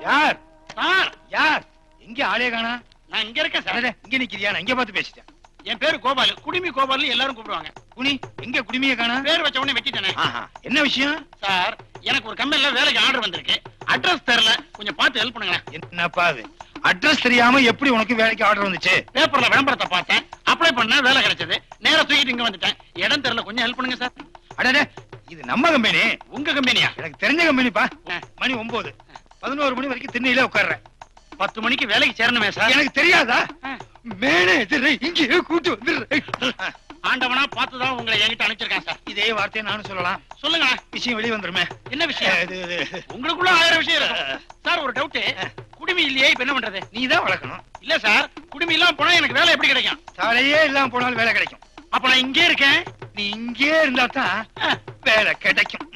யார்? சார்! யார்? எங்க ஆளே காணா. நான் இங்க இருக்கேன் சார். அடடே, இங்க நிக்கிறியா? நான் இங்க பார்த்து பேசிட்டேன். என் பேரு கோபால். குடிமி கோபால்னு எல்லாரும் கூப்பிடுவாங்க. குனி எங்க குடிமைய காணா? பேர் வச்ச உடனே வெட்டிட்டேனே. ஆஹா, என்ன விஷயம்? சார் எனக்கு ஒரு கம்பெனில வேலைக்கு ஆர்டர் வந்திருக்கு. அட்ரஸ் தெரியல. கொஞ்சம் பார்த்து ஹெல்ப் பண்ணுங்க என்னப்பா அது? அட்ரஸ் தெரியாம எப்படி உனக்கு வேலைக்கு ஆர்டர் வந்துச்சு? பேப்பர்ல விளம்பரத்தை பார்த்தேன். அப்ளை பண்ண வேலை கிடைச்சது. நேரா தூக்கிட்டு இங்க வந்துட்டேன். இடம் தெரியல கொஞ்சம் ஹெல்ப் பண்ணுங்க சார். அடடே இது நம்ம கம்பெனி. உங்க கம்பெனியா? எனக்கு தெரிஞ்ச கம்பெனிப்பா. மணி ஒன்பது பதினோரு மணி வரைக்கும் திண்ணையில உட்கார்றேன். பத்து மணிக்கு வேலைக்கு சேரணுமே சார். எனக்கு தெரியாதா. மேனேஜரை இங்கேயே கூட்டு வந்துடுறேன். ஆண்டவனா பார்த்துதான் உங்களை என்கிட்ட அனுப்பிச்சிருக்கேன் சார். இதே வார்த்தையை நானும் சொல்லலாம். சொல்லுங்க விஷயம் வெளியே வந்துருமே. என்ன விஷயம்? இது, இது, உங்களுக்குள்ள ஆயிரம் விஷயம் சார் ஒரு டவுட் குடிமி இல்லையே இப்ப என்ன பண்றது? நீதான் வளர்க்கணும். இல்ல சார் குடிமி இல்லாம போனா எனக்கு வேலை எப்படி கிடைக்கும்? சாலையே இல்லாம போனாலும் வேலை கிடைக்கும். அப்ப நான் இங்கே இருக்கேன். நீ இங்கே இருந்தா தான் வேலை கிடைக்கும்.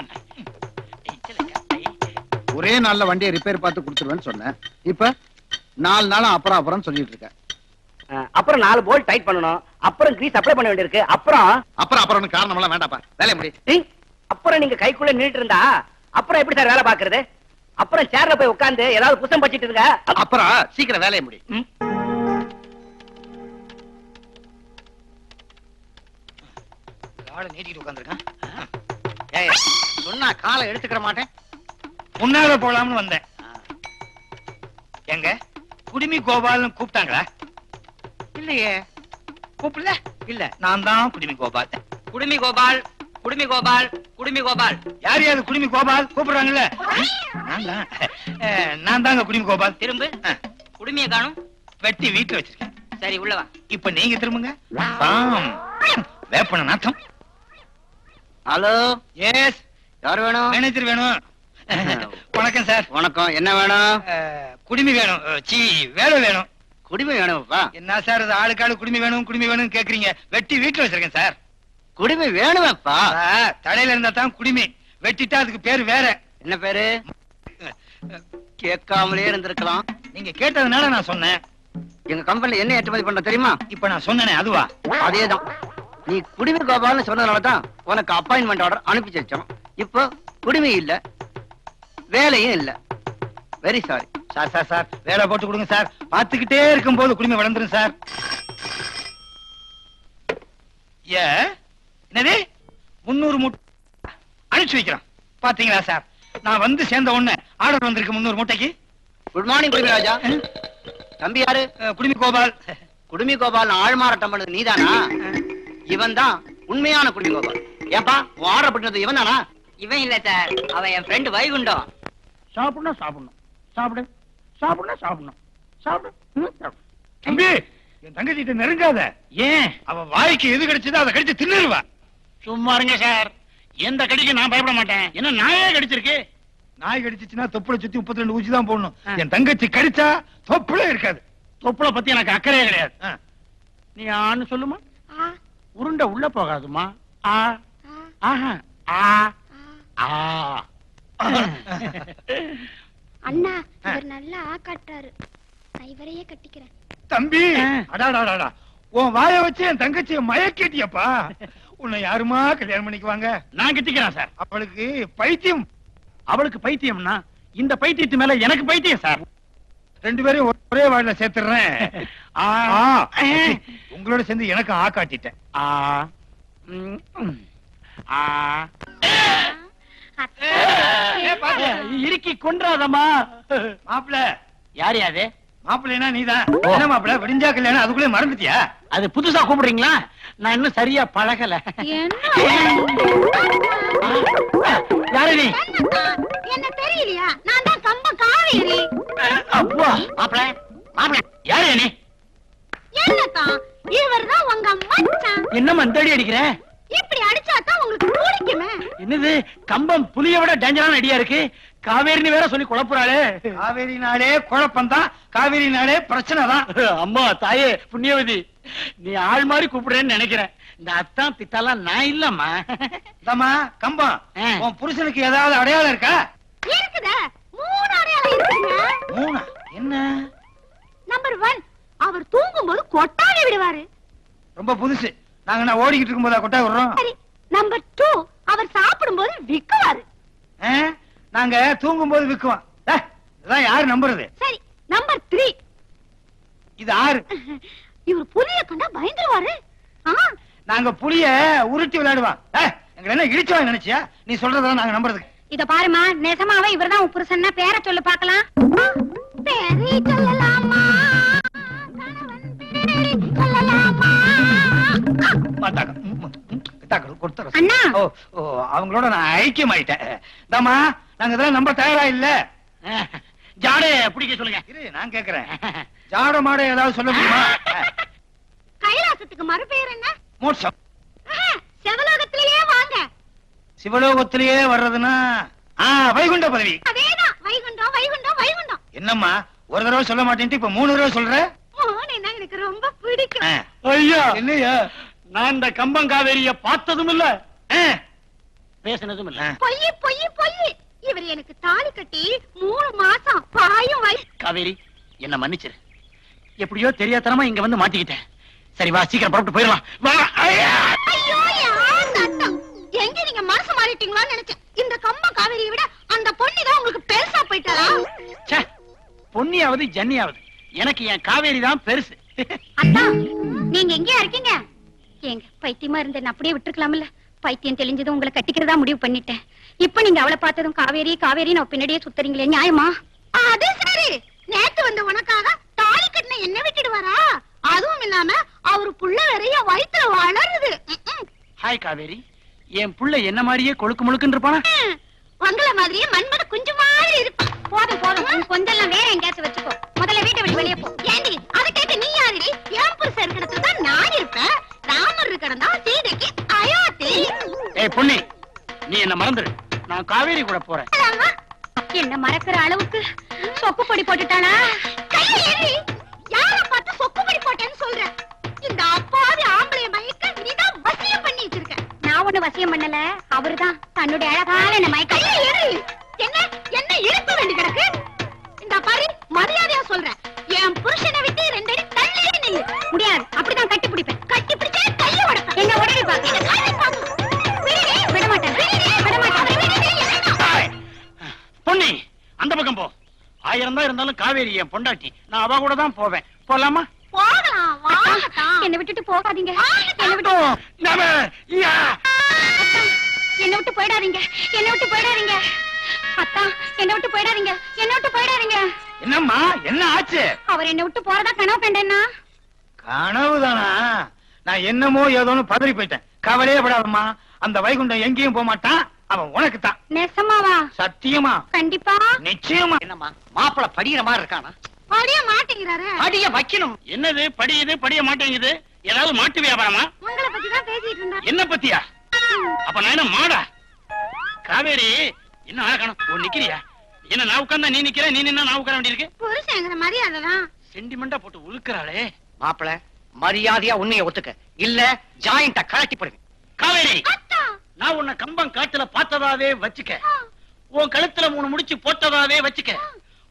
ஒரே நாள்ல வண்டியை ரிப்பேர் பார்த்து கொடுத்துருவேன்னு சொன்னேன். இப்ப நாலு நாள் அப்புறம் அப்புறம் சொல்லிட்டு இருக்க அஹ், அப்புறம் நாலு போல்ட் டைட் பண்ணணும். அப்புறம் கிரீஸ் அப்ளை பண்ண வேண்டியிருக்கு. அப்புறம் அப்புறம் அப்புறம் காரணம் எல்லாம் வேண்டாப்பா வேலைய முடி அப்புறம் நீங்க கைக்குள்ள நின்னுட்டு இருந்தா அப்புறம் எப்படி சார் வேலை பாக்குறது அப்புறம் சேர்ல போய் உட்கார்ந்து ஏதாவது புத்தம் படிச்சிட்டு இருங்க. அப்புறம் சீக்கிரம் வேலைய முடி. காலை நீட்டிட்டு உட்காந்துருக்கான் ஏய், சொன்னா காலை எடுத்துக்கிற மாட்டேன். முன்னால போலாம்னு வந்தேன். எங்க? குடிமி கோபால்னு கூப்பிட்டாங்களா? இல்லையே. கூப்பிடல? இல்ல நான் தான் குடிமி கோபால் குடுமி கோபால் குடுமி கோபால் குடுமி கோபால் யார் யாரு குடிமி கோபால் கூப்பிடுறாங்கல்ல. நான் தான். அஹ், நான் தாங்க குடிமி கோபால் திரும்ப குடுமிய காணும். வெட்டி வீட்டுல வச்சிருக்கேன். சரி உள்ளவா இப்ப நீங்க திரும்புங்க. வேப்பன நாத்தம். ஹலோ? எஸ் யார் வேணும்? மேனேஜர் வேணும். வணக்கம் சார் வணக்கம். என்ன வேணும்? அஹ், குடிமி வேணும். அஹ், சீ வேலை வேணும். குடிமை வேணும்ப்பா என்ன சார் இது ஆளுக்கு ஆளு குடிமி வேணும் குடிமி வேணும் கேக்குறீங்க? வெட்டி வீட்டுல வச்சிருக்கேன் சார். குடிமை வேணுமேப்பா. சார், தலையில இருந்தா தான் குடிமி. வெட்டிட்டா அதுக்கு பேரு வேற. என்ன பேரு? கேட்காமலே இருந்திருக்கலாம். நீங்க கேட்டதுனால நான் சொன்னேன். எங்க கம்பெனில என்ன ஏற்றுமதி பண்ற தெரியுமா? இப்ப நான் சொன்னேனே அதுவா? அதேதான். நீ குடிமை கோபால்னு சொன்னதுனால தான் உனக்கு அப்பாயின்மெண்ட் ஆர்டர் அனுப்பி வச்சோம் இப்போ குடிமை இல்ல வேலையும் இல்ல. Very sorry sir sir sir வேலை போட்டு கொடுங்க சார் பாத்துக்கிட்டே இருக்கும் போது குடிமை வளர்ந்துரும் சார் ஏ? என்னது? முன்னூறு மூட்டை அனுப்பிச்சு வைக்கிறோம். பாத்தீங்களா சார் நான் வந்து சேர்ந்த உடனே ஆர்டர் வந்திருக்கு முன்னூறு மூட்டைக்கு. குட் மார்னிங் குடிமை ராஜா. தம்பி யாரு? குடிமி கோபால். குடுமி கோபால் ஆள்மாறாட்டம் பண்ணது நீதானா? இவன் தான் உண்மையான குடுமி கோபால். ஏப்பா ஆர்டர் பண்ணது இவன் தானா இவன் இல்ல சார் அவன் என் ஃப்ரெண்ட் வைகுண்டம். சாப்பிடணும் சாப்பிடணும். சாப்பிடு. சாப்பிடணும் சாப்பிடணும். சாப்பிடு. தம்பி என் தங்கச்சிட்ட நெருங்காத. ஏன்? அவ வாய்க்கு எது கிடைச்சதோ அதை கடிச்சு தின்னுருவா. சும்மா இருங்க சார். எந்த கடிக்கு நான் பயப்பட மாட்டேன். என்ன நாயே கடிச்சிருக்கு? நாய் கடிச்சிச்சுன்னா தொப்புளை சுத்தி முப்பத்தி ரெண்டு ஊசி தான் போடணும். என் தங்கச்சி கடிச்சா தொப்புளே இருக்காது. தொப்புளை பத்தி எனக்கு அக்கறையே கிடையாது. நீ ஆன்னு சொல்லுமா? உருண்டை உள்ள போகாதுமா? ஆ. ஆஹா. ஆ. ஆ. அண்ணா இவர் நல்லா ஆக்காட்டாரு. நான் இவரையே கட்டிக்கிறேன். தம்பி. அடாடாடாடா உன் வாய வச்சு என் தங்கச்சிய மயக்கிட்டியப்பா. உன்னை யாருமா கல்யாணம் பண்ணிக்குவாங்க? நான் கட்டிக்கிறேன் சார். அவளுக்கு பைத்தியம். அவளுக்கு பைத்தியம்னா இந்த பைத்தியத்து மேல எனக்கு பைத்தியம் சார். ரெண்டு பேரையும் ஒரே வாயில சேர்த்துறேன் ஆ. ஆ, உங்களோட சேர்ந்து எனக்கு ஆ. காட்டிட்டேன் ஆ. ஆ. இறுக்கி கொன்றாதம்மா. மாப்பிள யார் யாரு மாப்பிள்ளைனா நீதான். என்ன மாப்பிள விடிஞ்சா கல்யாணம் அதுக்குள்ளே மறந்துட்டியா? அது புதுசா கூப்பிடுறீங்களா? நான் இன்னும் சரியா பழகல. யாரு நீ என்ன தெரியலையா? நான் தான் கம்ப காவேரி. அப்பா மாப்பிள மாப்பிள யாரு நீ? என்னத்தான் இவர் தான் உங்க மச்சான். என்ன மந்தடி அடிக்கிற? இப்படி அடிச்சாதான் உங்களுக்கு பிடிக்குமே என்னது? கம்பம் புலிய விட டேஞ்சரான ஐடியா இருக்கு? காவேரின்னு வேற சொல்லி குழப்புறாளே. காவேரினாலே குழப்பம்தான். காவேரினாலே பிரச்சனை தான் அம்மா தாயே புண்ணியவதி. நீ ஆள் மாதிரி கூப்பிடுறேன்னு நினைக்கிறேன். இந்த அத்தான் பித்தாலாம் நான் இல்லம்மா. தம்மா கம்பம். உன் புருஷனுக்கு ஏதாவது அடையாளம் இருக்கா? இருக்குதே. மூணு அடையாளம் இருக்குங்க மூணா? என்ன? நம்பர் ஒன் அவர் தூங்கும்போது கொட்டாவி விடுவாரு. ரொம்ப புதுசு. நாங்க என்ன ஓடிக்கிட்டு இருக்கும்போதா கொட்டா விடுறோம்? சரி நம்பர் டூ அவர் சாப்பிடும்போது விக்குவாரு. ஆ? நாங்க தூங்கும் போது விக்குவோம் இதெல்லாம் யாரு நம்புறது? சரி நம்பர் த்ரீ இது ஆறு. இவர் புலிய கண்டா பயந்துருவாரு. நாங்க புளிய உருட்டி விளையாடுவோம். ஏய், எங்களை என்ன இடிச்சவன் நினைச்சியா? நீ சொல்றதெல்லாம் நாங்க நம்புறதுக்கு. இத பாருமா நெசமாவே இவர்தான் உன் புருஷன்னா பேர சொல்லு பாக்கலாம் பேரை சொல்லலாமா? கணவன் பித்தாக்கள் கொடுத்துறேன். அண்ணா. ஓ ஓ அவங்களோட நான் ஐக்கியமாயிட்டேன். தாமா நாங்க இதெல்லாம் நம்ப தயாரா இல்ல? ஜாடே பிடிக்க சொல்லுங்க. இரு நான் கேக்குறேன். ஜாட மாட ஏதாவது சொல்ல முடியுமா? கைலாசத்துக்கு மறுபெயர் என்ன? மோட்சம். செவலோகத்திலேயே வாங்க. சிவலோகத்திலேயே வர்றதுன்னா ஆ வைகுண்ட பதவி. அதேதான். வைகுண்டம் வைகுண்டம் வைகுண்டம். என்னம்மா ஒரு தடவை சொல்ல மாட்டேன்ட்டு இப்ப மூணு தடவை சொல்ற? எனக்கு ரொம்ப பிடிக்கும். ஐயா! இல்லையா நான் இந்த கம்பங்காவேரிய பார்த்ததும் இல்ல. பேசினதும் இல்ல. பொய் பொய் பொய். இவர் எனக்கு தாலி கட்டி மூணு மாசம் பாயும் வை காவேரி என்ன மன்னிச்சிரு. எப்படியோ தெரியாதனமா இங்க வந்து மாட்டிக்கிட்டேன். சரி வா சீக்கிரம் புறப்பட்டு போயிடலாம். வா ஐயா! எங்க நீங்க மனசு மாறிட்டீங்களான்னு நினைச்சேன். இந்த கம்ப காவேரியை விட அந்த பொண்ணு தான் உங்களுக்கு பெருசா போயிட்டாரா? ச்சே, பொன்னியாவது ஜன்னியாவது. எனக்கு என் காவேரி தான் பெருசு. அத்தா நீங்க எங்கயா இருக்கீங்க? ஏங்க பைத்தியமா இருந்தேன். அப்படியே விட்டுருக்கலாம்ல. பைத்தியம் தெளிஞ்சதும் உங்களை கட்டிக்கிறதா முடிவு பண்ணிட்டேன். இப்ப நீங்க அவளை பார்த்ததும் காவேரி காவேரி நான் பின்னாடியே சுத்துறீங்களே நியாயமா? அது சரி. நேத்து வந்த உனக்காக தாலி கட்டின என்ன விட்டுடுவாரா? அதுவும் இல்லாம அவரு புள்ள வேறைய வயித்துல வளருது. ஹாய் காவேரி. என் புள்ள என்ன மாதிரியே கொழுக்கு முழுக்குன்னு இருப்பானா. உங்கள மாதிரியே மண்மட குஞ்சு மாதிரி இருப்பா போதும் போதும். கொஞ்சம் வேற எங்கேயாச்சும் வச்சுக்கோ. நான் ஒண்ணு வசியம் பண்ணல. அவர்தான் தன்னுடைய அழகால என்ன மயக்க கையை ஏறி என்ன? என்ன இழுக்க வேண்டி கிடக்கு? இந்த பாரு மரியாதையா சொல்றேன். என் புருஷனை விட்டு ரெண்டு அடி தள்ளியே நில்லு முடியாது. அப்படிதான் கட்டி பிடிப்பேன். கட்டி பிடிச்சே கையை உடைப்பேன். என்ன உடனே பாக்க? விட மாட்டேன். விட மாட்டேன். பொன்னி அந்த பக்கம் போ. ஆயிரம் தான் இருந்தாலும் காவேரி என் பொண்டாட்டி. நான் அவ கூட தான் போவேன். போலாமா? போகலாம் என்ன விட்டுட்டு போகாதீங்க. என்ன விட்டு. என்ன விட்டு போயிடாதீங்க. என்ன விட்டு போயிடாதீங்க. அத்தா என்ன விட்டு போயிடாதீங்க. என்ன விட்டு போயிடாதீங்க. என்னம்மா என்ன ஆச்சு? அவர் என்ன விட்டு போறதா கனவு கண்டேன்னா? கனவுதானா நான் என்னமோ ஏதோன்னு பதறி போயிட்டேன். கவலையே படாதம்மா. அந்த வைகுண்டம் எங்கேயும் போக மாட்டான். அவன் உனக்கு தான் நெசமாவா சத்தியமா? கண்டிப்பா. நிச்சயமா. என்னம்மா மாப்பிள படிக்கிற மாதிரி இருக்கானா? படிய மாட்டேங்கிறாரு. படிய வைக்கணும். என்னது படியுது படிய மாட்டேங்குது? ஏதாவது மாட்டு வியாபாரமா? உங்களை பத்தி தான் பேசிட்டு இருந்தா. என்ன பத்தியா? அப்ப நான் என்ன மாடா? காவேரி என்ன ஆகணும் ஓ நிக்கிறியா? என்ன நான் உட்கார்ந்தா நீ நிக்கிற? நீ நின்னா நான் உட்கார வேண்டியிருக்கு? புருஷங்கிற மரியாதை தான் சென்டிமெண்டா போட்டு உழுக்கிறாளே. மாப்பிள மரியாதையா உன்னைய ஒத்துக்க. இல்ல ஜாயிண்ட கலட்டி போடுங்க. காவேரி அத்தா! நான் உன்னை கம்பம் காட்டுல பார்த்ததாவே வச்சுக்க. உன் கழுத்துல மூணு முடிச்சு போட்டதாவே வச்சுக்க.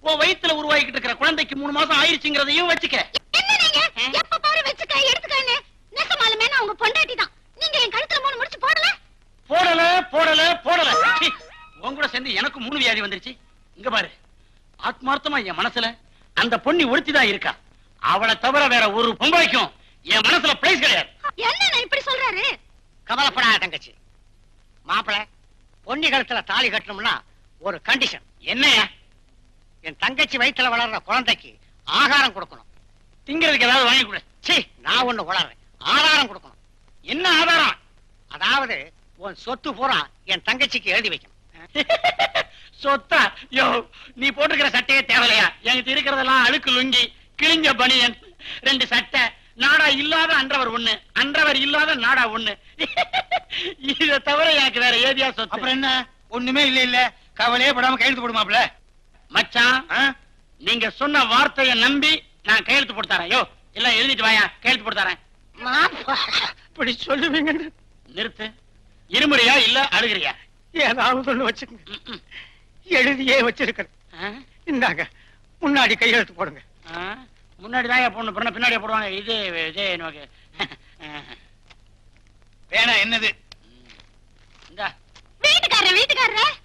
உன் வயித்துல உருவாக்கிட்டு இருக்கிற குழந்தைக்கு மூணு மாசம் ஆயிருச்சுங்கிறதையும் வச்சுக்க. என்ன நீங்க? எப்ப பாரு வச்சுக்க எடுத்துக்கன்னு நெசமாலுமே நான் உங்க பொண்டாட்டி தான் நீங்க என் கழுத்துல மூணு முடிச்சு போடல? உன் கூட சேர்ந்து எனக்கு மூணு வியாதி வந்துருச்சு. இங்க பாரு. ஆத்மார்த்தமா என் மனசுல அந்த பொண்ணி ஒருத்திதான் இருக்கா. அவளை தவிர வேற ஒரு பொம்பளைக்கும் என் மனசுல பிளேஸ் கிடையாது. என்ன இப்படி சொல்றாரு? கவலைப்படாத தங்கச்சி. மாப்பிள பொன்னி கழுத்துல தாலி கட்டணும்னா ஒரு கண்டிஷன் என்னையா என் தங்கச்சி வயித்துல வளர்ற குழந்தைக்கு ஆகாரம் கொடுக்கணும். திங்கிறதுக்கு ஏதாவது வாங்கி கொடு. சீ நான் ஒண்ணு வளர்றேன். ஆதாரம் கொடுக்கணும். என்ன ஆதாரம்? அதாவது உன் சொத்து பூரா என் தங்கச்சிக்கு எழுதி வைக்கணும் சொத்தா? யோ நீ போட்டிருக்கிற சட்டையே தேவையில்லையா? என்கிட்ட இருக்கிறதெல்லாம் அழுக்கு லுங்கி கிழிஞ்ச பனியன். ரெண்டு சட்டை. நாடா இல்லாத அன்றவர் ஒண்ணு. அன்றவர் இல்லாத நாடா ஒண்ணு. இத தவிர எனக்கு வேற ஏதியா சொத்து? அப்புறம் என்ன? ஒண்ணுமே இல்ல இல்ல. கவலையே படாம கையெழுத்து போடுமாப்ல? மச்சான்? நீங்க சொன்ன வார்த்தையை நம்பி நான் கையெழுத்து போட்டு தரேன். யோ எல்லாம் எழுதிட்டு வாயா கையெழுத்து போட்டு தரேன். இப்படி சொல்லுவீங்க நிறுத்து. இருமுறையா இல்ல அழுகிறியா? ஏதாவது ஒண்ணு வச்சுக்கோங்க. எழுதியே வச்சிருக்கேன்? இந்தாங்க முன்னாடி கையெழுத்து போடுங்க? முன்னாடி தான் பொண்ணு பின்ன பின்னாடியே போடுவாங்க. இது இது நமக்கு வேணா என்னது? இந்தா. வீட்டுக்காரர் வீட்டுக்காரர்.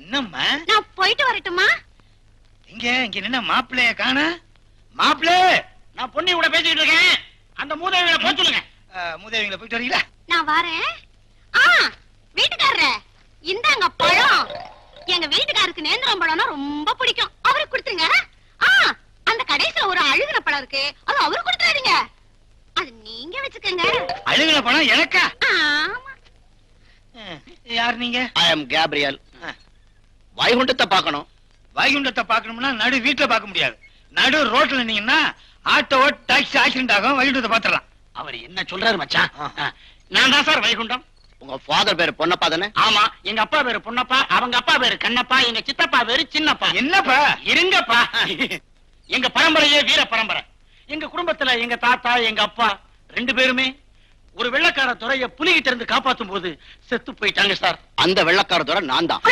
என்னம்மா? நான் போயிட்டு வரட்டுமா? இங்க இங்க நின்ன மாப்பிள்ளைய காண? மாப்பிள்ளை! நான் பொண்ணி கூட பேசிக்கிட்டு இருக்கேன். அந்த மூதேவிகளை போக சொல்லுங்க. மூதேவிங்களை போயிட்டு வரீங்களா நான் வரேன். வீட்டுக்காரரே. இந்தாங்க பழம். எங்க வீட்டுக்காருக்கு நேந்திரம் பழம்னா ரொம்ப பிடிக்கும். அவருக்கு கொடுத்துருங்க. ஆ அந்த கடைசில ஒரு அழுகுன பழம் இருக்கு. அது அவருக்கு கொடுத்துறாதீங்க. அது நீங்க வச்சுக்கோங்க. அழுகுன பணம் எனக்கா? யார் நீங்க? ஐ அம் கேப்ரியல் வைகுண்டத்தை பார்க்கணும். வைகுண்டத்தை பார்க்கணும்னா நடு வீட்டுல பார்க்க முடியாது. நடு ரோட்ல நீங்கன்னா ஆட்டோ டாக்ஸி ஆக்சிடென்ட் ஆகும். வைகுண்டத்தை பாத்துடலாம் அவர் என்ன சொல்றாரு மச்சான். நான் தான் சார் வைகுண்டம். உங்க ஃபாதர் பேரு பொன்னப்பா தானே? ஆமா எங்க அப்பா பேரு பொன்னப்பா அவங்க அப்பா பேரு கண்ணப்பா எங்க சித்தப்பா பேரு சின்னப்பா. என்னப்பா? இருங்கப்பா. எங்க பரம்பரையே வீர பரம்பரை. எங்க குடும்பத்துல எங்க தாத்தா எங்க அப்பா ரெண்டு பேருமே ஒரு வெள்ளக்கார துறைய புலிகிட்ட இருந்து காப்பாத்தும் போது செத்து போயிட்டாங்க சார். அந்த வெள்ளக்காரத்தோட நான் தான்.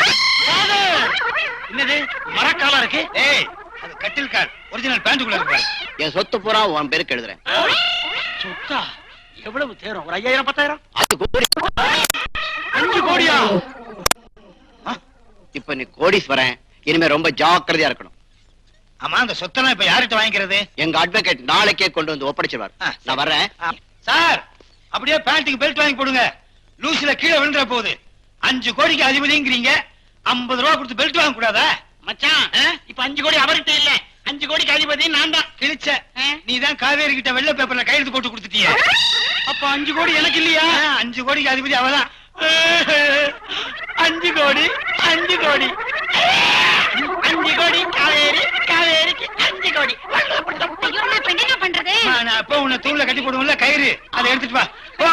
என்னது? மரக்காலம் இருக்கு? ஏய் அது கட்டில் கார் ஒரிஜினல் பேண்ட்டுக்குள்ள இருக்கு. என் சொத்து பூரா உன் பேருக்கு எழுதுறேன். சொத்தா? எவ்வளவு தேரும்? ஒரு ஐயாயிரம் பத்தாயிரம்? அது கோடியா? இப்ப நீ கோடீஸ்வரன். இனிமே ரொம்ப ஜாக்கிரதையா இருக்கணும். ஆமா அந்த சொத்தெல்லாம் இப்ப யார்கிட்ட வாங்கிக்கிறது? எங்க அட்வொகேட் நாளைக்கே கொண்டு வந்து ஒப்படைச்சிருவார். நான் வர்றேன். சார் அப்படியே பேண்ட்டுக்கு பெல்ட் வாங்கி போடுங்க லூசில கீழே விழுந்துற போகுது அஞ்சு கோடிக்கு அதிபதிங்கிறீங்க. ஐம்பது ரூபா கொடுத்து பெல்ட் வாங்க கூடாதா? மச்சான் இப்ப அஞ்சு கோடி அவர்கிட்ட இல்ல. அஞ்சு கோடிக்கு அதிபதி நான் தான். கிழிச்ச? நீ தான் காவேரி கிட்ட வெள்ளை பேப்பர்ல கையெழுத்து போட்டு கொடுத்துட்டிய. அப்ப அஞ்சு கோடி எனக்கு இல்லையா? அஞ்சு கோடிக்கு அதிபதி அவதான். அஞ்சு கோடி அஞ்சு கோடி. அஞ்சு கோடி காவேரி காவேரிக்கு அஞ்சு கோடி. பண்றது நான் அப்ப உன்னை தூண்ல கட்டி போடுவோம்ல கயிறு. அதை எடுத்துட்டு வா. போ.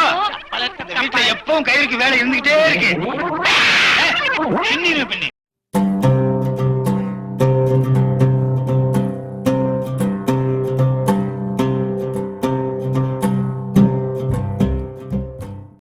வீட்டுல எப்பவும் கயிறுக்கு வேலை இருந்துகிட்டே இருக்கு. பின்னி.